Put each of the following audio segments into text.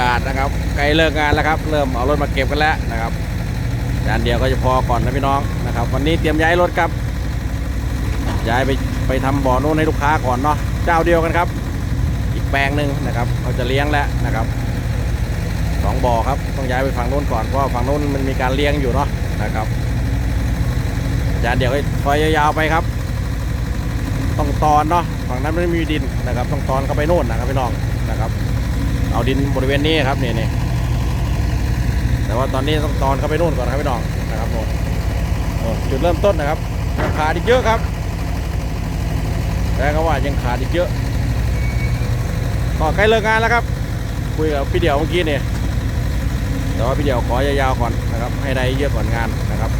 ากาศนะครับใกล้เลิกงานแล้วครับ เริ่มเอารถมาเก็บกันแล้วนะครับจานเดียวก็จะพอก่อนนะพี่น้องนะครับ วันนี้เตรียมย้ายรถครับย้ายไปไปทำบ่อนู้นให้ลูกค้าก่อนเนาะเจ้าเดียวกันครับ อีกแปลงหนึ่งนะครับเขาจะเลี้ยงแล้วนะครับสองบ่อครับต้องย้ายไปฝั่งนู้นก่อนเพราะฝั่งนู้นมันมีการเลี้ยงอยู่เนาะนะครับจานเดียวก็คอยยาวๆไปครับ ต้องตอนเนาะฝั่งนั้นไม่มีดินนะครับ ต้องตอนเข้าไปโน่นนะครับพี่น้องนะครับ เอาดินบริเวณนี้ครับนี่นี่แต่ว่าตอนนี้ต้องตอนเข้าไปโน่นก่อนครับพี่น้องนะครับโน่นโน่นจุดเริ่มต้นนะครับขาดอีกเยอะครับแต่ก็ว่ายังขาดอีกเยอะก็ใกล้เลิกงานแล้วครับ คุยกับพี่เดี่ยวเมื่อกี้เนี่ยแต่ว่าพี่เดี่ยวขอยาวๆก่อนนะครับ ให้ได้เยอะก่อนงานนะครับ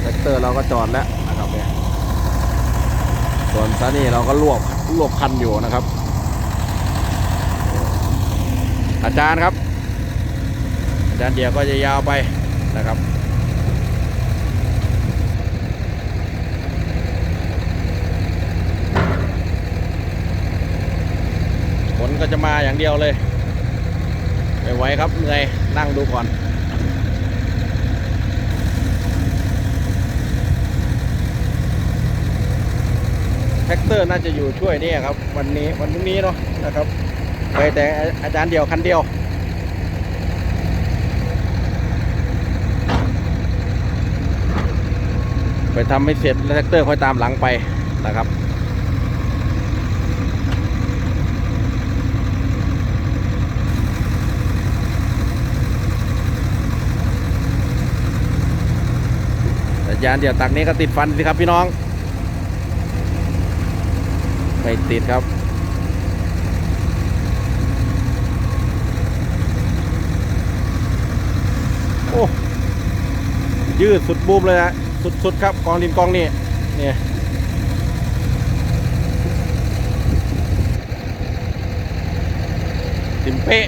แท็กเตอร์เราก็จอดแล้ว ส่วนซานี่เราก็ลวกลวกคันอยู่นะครับ อาจารย์ครับ อาจารย์เดียวก็จะยาวไปนะครับฝนก็จะมาอย่างเดียวเลยไม่ไหวครับเหนื่อยนั่งดูก่อน แท็กเตอร์น่าจะอยู่ช่วยนี่ครับ วันนี้วันพรุ่งนี้เนาะนะครับไปแต่อาจารย์เดียวคันเดียวไปทำให้เสร็จแล้วแท็กเตอร์ค่อยตามหลังไปนะครับอาจารย์เดียวตักนี้ก็ติดฟันสิครับพี่น้อง ไม่ติดครับ โอ้ยืดสุดบูมเลยนะสุดๆครับกองดินกองนี่เนี่ยติมเป๊ะ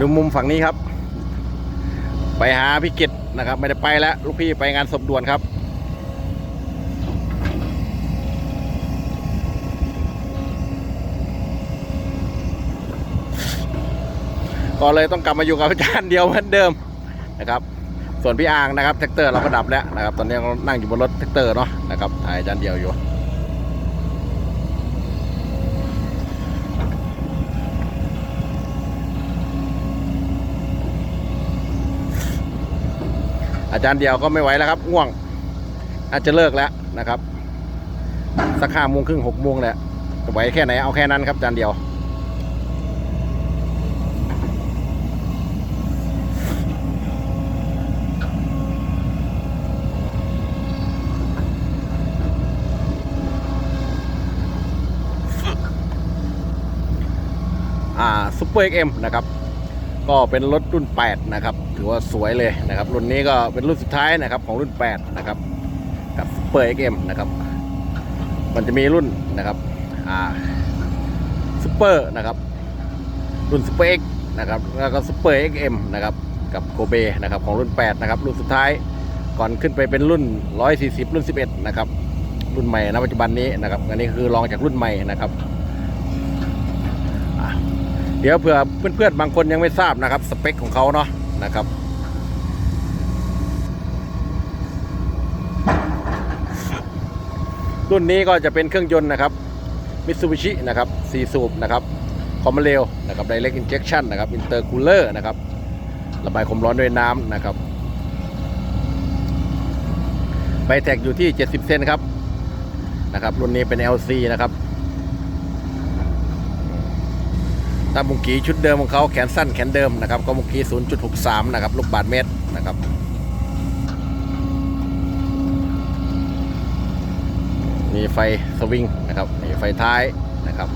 ดูมุมฝั่งนี้ครับ ไปหาพี่กิตนะครับ ไม่ได้ไปแล้ว ลูกพี่ไปงานศพด่วนครับก็เลยต้องกลับมาอยู่กับอาจารย์เดียวเหมือนเดิมนะครับ ส่วนพี่อางนะครับแท็กเตอร์เราก็ดับแล้วนะครับ ตอนนี้เรานั่งอยู่บนรถแท็กเตอร์เนาะนะครับถ่ายอาจารย์เดียวอยู่ อาจารย์เดียวก็ไม่ไหวแล้วครับง่วง อาจจะเลิกแล้วนะครับ สักห้าโมงครึ่งหกโมงแหละจะไหวแค่ไหนเอาแค่นั้นครับอาจารย์เดียวอ่าซุปเปอร์เอ็กเอ็มนะครับ ก็เป็นรถรุ่น 8 นะครับ ถือว่าสวยเลยนะครับ รุ่นนี้ก็เป็นรุ่นสุดท้ายนะครับของรุ่น 8 นะครับ กับเปอร์เอ็กเอ็มนะครับ มันจะมีรุ่นนะครับอ่าซุปเปอร์นะครับ รุ่นซุปเปอร์เอ็กนะครับ แล้วก็ซุปเปอร์เอ็กเอ็มนะครับ กับโกเบนะครับของรุ่น 8 นะครับ รุ่นสุดท้ายก่อนขึ้นไปเป็นรุ่น 140 รุ่น 11 นะครับ รุ่นใหม่นะปัจจุบันนี้นะครับ อันนี้คือรองจากรุ่นใหม่นะครับ เดี๋ยวเผื่อเพื่อนๆบางคนยังไม่ทราบนะครับสเปคของเขาเนาะนะครับรุ่นนี้ก็จะเป็นเครื่องยนต์นะครับมิตซูบิชินะครับ4สูบนะครับคอมเรลนะครับ direct injection นะครับ intercooler นะครับระบายความร้อนด้วยน้ำนะครับไบแท็กอยู่ที่ 70 เซนครับนะครับรุ่นนี้เป็น LC นะครับ ตามมุงกีชุดเดิมของเขาแขนสั้นแขนเดิมนะครับก็มุงกี0.63 นะครับ ลูกบาทเมตรนะครับมีไฟสวิงนะครับมีไฟท้ายนะครับ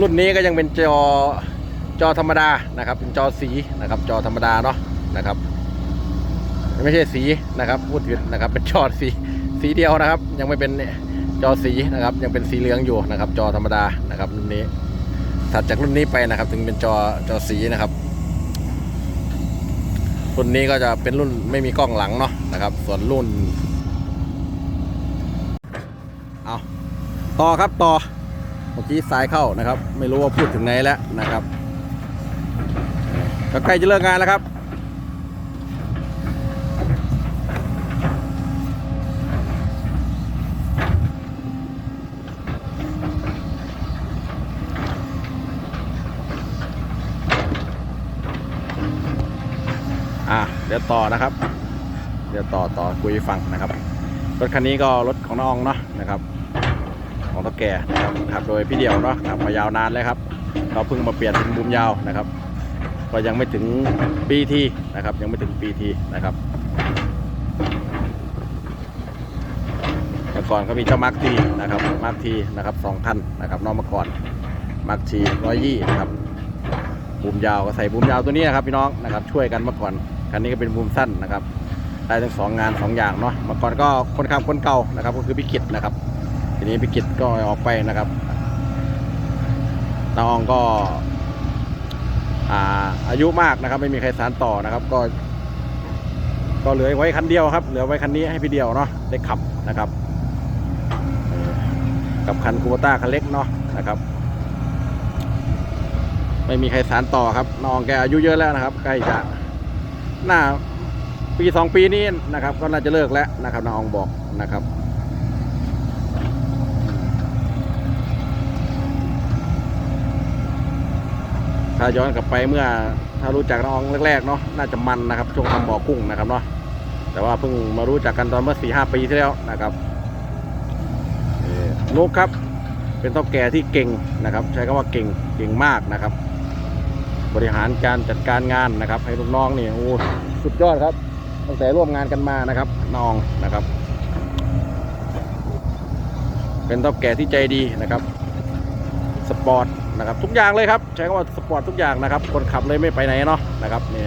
รุ่นนี้ก็ยังเป็นจอจอธรรมดานะครับ เป็นจอสีนะครับ จอธรรมดาเนาะ นะครับ ไม่ใช่สีนะครับพูดผิดนะครับ เป็นจอสีสีเดียวนะครับ ยังไม่เป็นจอสีนะครับ ยังเป็นสีเหลืองอยู่นะครับ จอธรรมดานะครับรุ่นนี้ถัดจากรุ่นนี้ไปนะครับ ถึงเป็นจอจอสีนะครับ รุ่นนี้ก็จะเป็นรุ่นไม่มีกล้องหลังเนาะนะครับ ส่วนรุ่นเอาต่อครับต่อเมื่อกี้สายเข้านะครับ ไม่รู้ว่าพูดถึงไหนแล้วนะครับก็ใกล้จะเลิกงานแล้วครับ อะ เดี๋ยวต่อนะครับ เดี๋ยวต่อต่อคุยฟังนะครับ รถคันนี้ก็รถของน้องเนาะนะครับของตะแก่นะครับขับโดยพี่เดียวเนาะขับมายาวนานเลยครับเราเพิ่งมาเปลี่ยนเป็นบุมยาวนะครับ ก็ยังไม่ถึงปีทีนะครับ ยังไม่ถึงปีทีนะครับแต่ก่อนก็มีเจ้ามาร์คทีนะครับมาร์คทีนะครับสองคันนะครับนอกมาก่อนมาร์คทีร้อยยี่นะครับบูมยาวก็ใส่บูมยาวตัวนี้นะครับพี่น้องนะครับช่วยกันเมื่อก่อน คันนี้ก็เป็นบูมสั้นนะครับ ได้ทั้งสองงานสองอย่างเนาะเมื่อก่อนก็คนขับคนเก่านะครับ ก็คือพิกิตนะครับ ทีนี้พิกิตก็ออกไปนะครับน้องก็อาอายุมากนะครับ ไม่มีใครสานต่อนะครับ ก็ ก็เหลือไว้คันเดียวครับ เหลือไว้คันนี้ให้พี่เดียวเนาะได้ขับนะครับ กับคันคูบต้าคันเล็กเนาะนะครับ ไม่มีใครสานต่อครับน้องแกอายุเยอะแล้วนะครับ ใกล้จะ หน้าปีสองปีนี้นะครับ ก็น่าจะเลิกแล้วนะครับน้องบอกนะครับถ้าย้อนกลับไปเมื่อถ้ารู้จักน้องแรกๆเนาะน่าจะมันนะครับช่วงทำบ่อกุ้งนะครับเนาะแต่ว่าเพิ่งมารู้จักกันตอนเมื่อสี่ห้าปีที่แล้วนะครับนุกครับ เป็นเท่าแก่ที่เก่งนะครับ ใช้คำว่าเก่งเก่งมากนะครับ บริหารการจัดการงานนะครับ ให้ลูกน้องนี่โอ้สุดยอดครับตั้งแต่ร่วมงานกันมานะครับน้องนะครับ เป็นเท่าแก่ที่ใจดีนะครับ สปอร์ตนะครับ ทุกอย่างเลยครับ ใช้คำว่าสปอร์ตทุกอย่างนะครับ คนขับเลยไม่ไปไหนเนาะนะครับนี่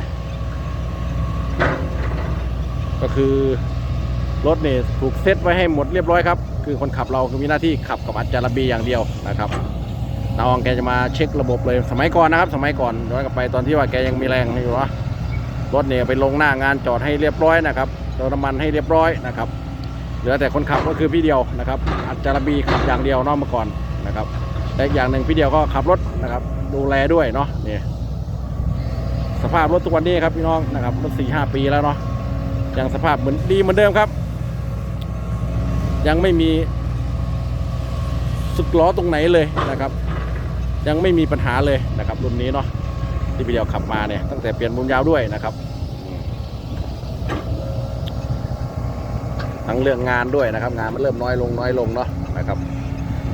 ก็คือรถนี่ถูกเซตไว้ให้หมดเรียบร้อยครับ คือคนขับเราคือมีหน้าที่ขับกับอัจจารบีอย่างเดียวนะครับ น้องแกจะมาเช็คระบบเลยสมัยก่อนนะครับ สมัยก่อนย้อนกลับไปตอนที่ว่าแกยังมีแรงอยู่เนาะรถเนี่ยไปลงหน้างานจอดให้เรียบร้อยนะครับเติมน้ำมันให้เรียบร้อยนะครับเหลือแต่คนขับก็คือพี่เดียวนะครับอัจจารบีขับอย่างเดียวนอกมื่อก่อนนะครับและอีกอย่างหนึ่งพี่เดียวก็ขับรถนะครับดูแลด้วยเนาะนี่สภาพรถทุกวันนี้ครับพี่น้องนะครับรถสี่ห้าปีแล้วเนาะยังสภาพเหมือนดีเหมือนเดิมครับ ยังไม่มีสุดล้อตรงไหนเลยนะครับ ยังไม่มีปัญหาเลยนะครับ รุ่นนี้เนาะที่พี่เดียวขับมาเนี่ยตั้งแต่เปลี่ยนมุมยาวด้วยนะครับ ทั้งเรื่องงานด้วยนะครับ งานมันเริ่มน้อยลงน้อยลงเนาะนะครับ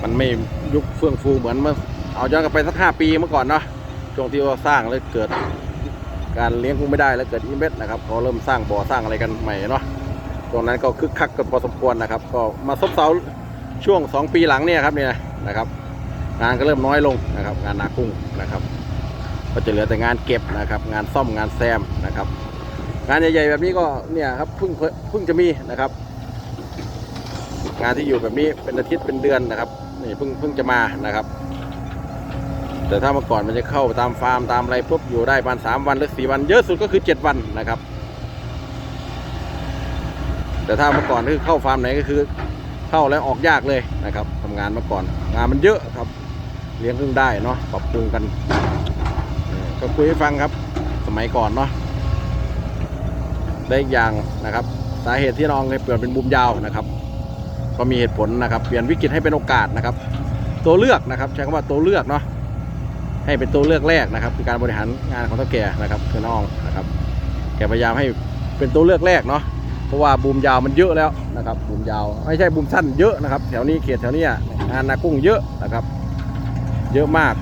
มันไม่ยุคเฟื่องฟูเหมือนเมื่อเอาย้อนกลับไปสักห้าปีเมื่อก่อนเนาะช่วงที่ว่าสร้างแล้วเกิดการเลี้ยงกุ้งไม่ได้แล้วเกิดอินเวสนะครับเขาเริ่มสร้างบ่อสร้างอะไรกันใหม่เนาะตรงนั้นก็คึกคักกันพอสมควรนะครับ ก็มาซบเซาช่วง 2 ปีหลังเนี่ยครับเนี่ยนะครับ งานก็เริ่มน้อยลงนะครับ งานนากุ้งนะครับ ก็จะเหลือแต่งานเก็บนะครับ งานซ่อมงานแซมนะครับ งานใหญ่ๆแบบนี้ก็เนี่ยครับเพิ่งเพิ่งจะมีนะครับ งานที่อยู่แบบนี้เป็นอาทิตย์เป็นเดือนนะครับนี่เพิ่งเพิ่งจะมานะครับ แต่ถ้าเมื่อก่อนมันจะเข้าตามฟาร์มตามอะไรปุ๊บอยู่ได้ประมาณสามวันหรือสี่วัน เยอะสุดก็คือเจ็ดวันนะครับแต่ถ้าเมื่อก่อนคือเข้าฟาร์มไหนก็คือเข้าแล้วออกยากเลยนะครับทำงานเมื่อก่อนงานมันเยอะครับ เลี้ยงเพิ่งได้เนาะปรับปรุงกัน ก็คุยให้ฟังครับ สมัยก่อนเนาะได้อีกอย่างนะครับ สาเหตุที่น้องเปลี่ยนเป็นบุมยาวนะครับ ก็มีเหตุผลนะครับ เปลี่ยนวิกฤตให้เป็นโอกาสนะครับ ตัวเลือกนะครับ ใช้คำว่าตัวเลือกเนาะให้เป็นตัวเลือกแรกนะครับ คือการบริหารงานของเท่าแก่นะครับคือน้องนะครับ แกพยายามให้เป็นตัวเลือกแรกเนาะเพราะว่าบูมยาวมันเยอะแล้วนะครับบูมยาว ไม่ใช่บูมสั้นเยอะนะครับ แถวนี้เขตแถวเนี้ยงานนากุ้งเยอะนะครับ เยอะมาก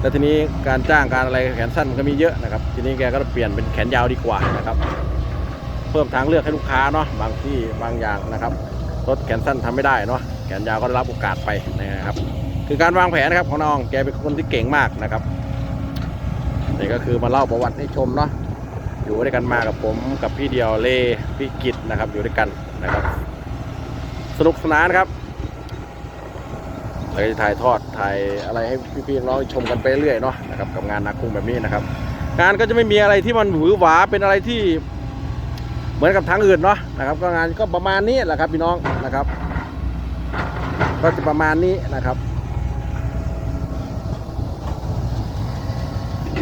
แล้วทีนี้การจ้างการอะไรแขนสั้นมันก็มีเยอะนะครับ ทีนี้แกก็เปลี่ยนเป็นแขนยาวดีกว่านะครับ เพิ่มทางเลือกให้ลูกค้าเนาะบางที่บางอย่างนะครับรถแขนสั้นทำไม่ได้เนาะแขนยาวก็ได้รับโอกาสไปนะครับ คือการวางแผนนะครับของน้องแกเป็นคนที่เก่งมากนะครับนี่ก็คือมาเล่าประวัติให้ชมเนาะอยู่ด้วยกันมากับผมกับพี่เดียวเล่พี่กิตนะครับอยู่ด้วยกันนะครับ สนุกสนานครับ เราจะถ่ายทอดถ่ายอะไรให้พี่ๆน้องชมกันไปเรื่อยเนาะนะครับกับงานนาคุ้งแบบนี้นะครับ งานก็จะไม่มีอะไรที่มันหวือหวาเป็นอะไรที่เหมือนกับทางอื่นเนาะนะครับ ก็งานก็ประมาณนี้แหละครับพี่น้องนะครับ ก็จะประมาณนี้นะครับ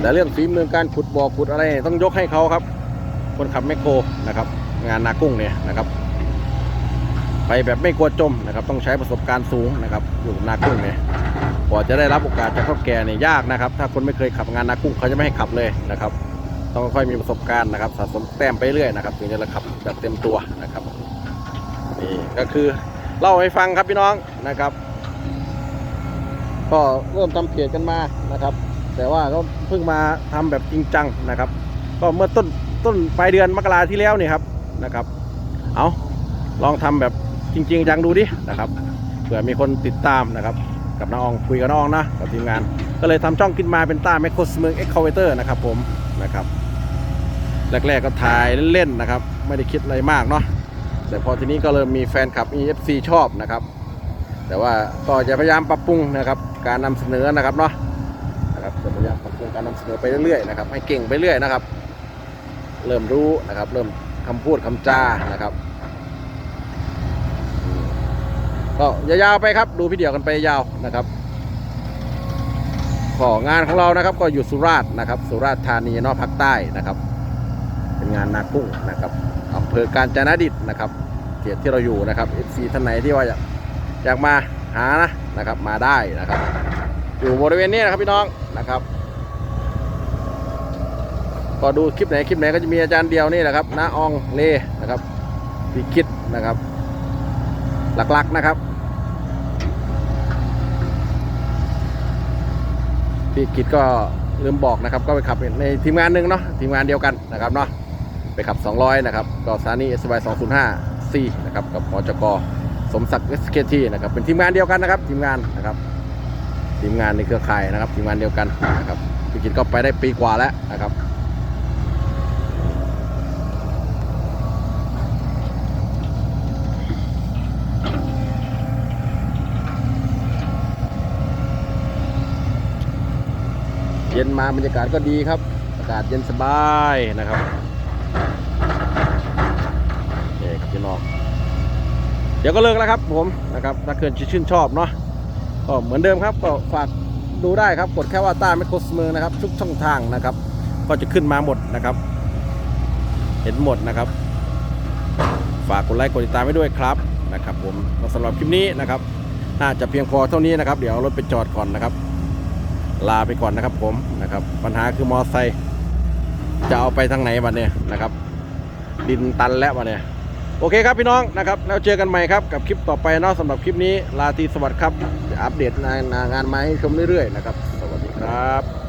แต่เรื่องฝีมือการขุดบ่อขุดอะไรต้องยกให้เขาครับ คนขับแมคโครนะครับ งานนากุ้งเนี่ยนะครับ ไปแบบไม่กลัวจมนะครับ ต้องใช้ประสบการณ์สูงนะครับอยู่นากุ้งเนี่ยกว่าจะได้รับโอกาสจากพ่อแก่เนี่ยยากนะครับ ถ้าคนไม่เคยขับงานนากุ้งเขาจะไม่ให้ขับเลยนะครับ ต้องค่อยมีประสบการณ์นะครับสะสมแต้มไปเรื่อยนะครับถึงจะได้ขับแบบเต็มตัวนะครับนี่ก็คือเล่าให้ฟังครับพี่น้องนะครับ ก็เริ่มทำเพจกันมานะครับ แต่ว่าก็เพิ่งมาทำแบบจริงจังนะครับ ก็เมื่อต้นต้นปลายเดือนมกราที่แล้วนี่ครับนะครับ เอาลองทำแบบ จริงๆจังดูดินะครับเผื่อมีคนติดตามนะครับกับน้องอองคุยกับน้องนะกับทีมงาน ก็เลยทำช่องขึ้นมาเป็นต้าแมคโครสเมืองเอ็กคาเวเตอร์นะครับผมนะครับแรกๆก็ถ่ายเล่นๆนะครับ ไม่ได้คิดอะไรมากเนาะแต่พอทีนี้ก็เริ่มมีแฟนคลับ EFC ชอบนะครับ แต่ว่าก็จะพยายามปรับปรุงนะครับ การนำเสนอนะครับเนาะนะครับจะพยายามปรับปรุงการนำเสนอไปเรื่อยๆนะครับให้เก่งไปเรื่อยนะครับ เริ่มรู้นะครับ เริ่มคำพูดคำจานะครับอืม ก็ยาวๆไปครับ ดูพี่เดียวกันไปยาวนะครับของานของเรานะครับก็อยู่สุราษฎร์นะครับ สุราษฎร์ธานีนาะภาคใต้นะครับ เป็นงานนากุ้งนะครับอำเภอกาญจนดิตนะครับเขตที่เราอยู่นะครับ FC ท่านไหนที่ว่าอยากอยากมาหานะนะครับมาได้นะครับ อยู่บริเวณนี้นะครับพี่น้องนะครับก็ดูคลิปไหนคลิปไหนก็จะมีอาจารย์เดียวนี่แหละครับน้าอองเลนะครับพี่คิดนะครับ หลักๆนะครับ พี่กิตก็ลืมบอกนะครับ ก็ไปขับในทีมงานหนึ่งเนาะทีมงานเดียวกันนะครับเนาะไปขับ 200 นะครับก็สถานี s อ y 205 C นะครับกับมจกสมศักดิ์ SKT นะครับเป็นทีมงานเดียวกันนะครับ ทีมงานนะครับทีมงานในเครือข่ายนะครับ ทีมงานเดียวกันนะครับพี่กิตก็ไปได้ปีกว่าแล้วนะครับ เย็นมาบรรยากาศก็ดีครับ อากาศเย็นสบายนะครับเอกพี่น้องเดี๋ยวก็เลิกแล้วครับผมนะครับถ้าเกิดชื่นชอบเนาะก็เหมือนเดิมครับก็ฝากดูได้ครับกดแค่ว่าต้าแมคโคสเมืองนะครับ ทุกช่องทางนะครับ ก็จะขึ้นมาหมดนะครับ เห็นหมดนะครับ ฝากกดไลค์กดติดตามไว้ด้วยครับนะครับ ผมสำหรับคลิปนี้นะครับน่าจะเพียงพอเท่านี้นะครับ เดี๋ยวรถไปจอดก่อนนะครับ ลาไปก่อนนะครับผมนะครับ ปัญหาคือมอไซค์จะเอาไปทางไหนบัดเนี่ยนะครับ ดินตันแล้วบัดเนี่ยโอเคครับพี่น้องนะครับ แล้วเจอกันใหม่ครับกับคลิปต่อไปเนาะสำหรับคลิปนี้ลาตีสวัสดิ์ครับจะอัปเดตงานงานมาให้ชมเรื่อยๆนะครับ สวัสดีครับ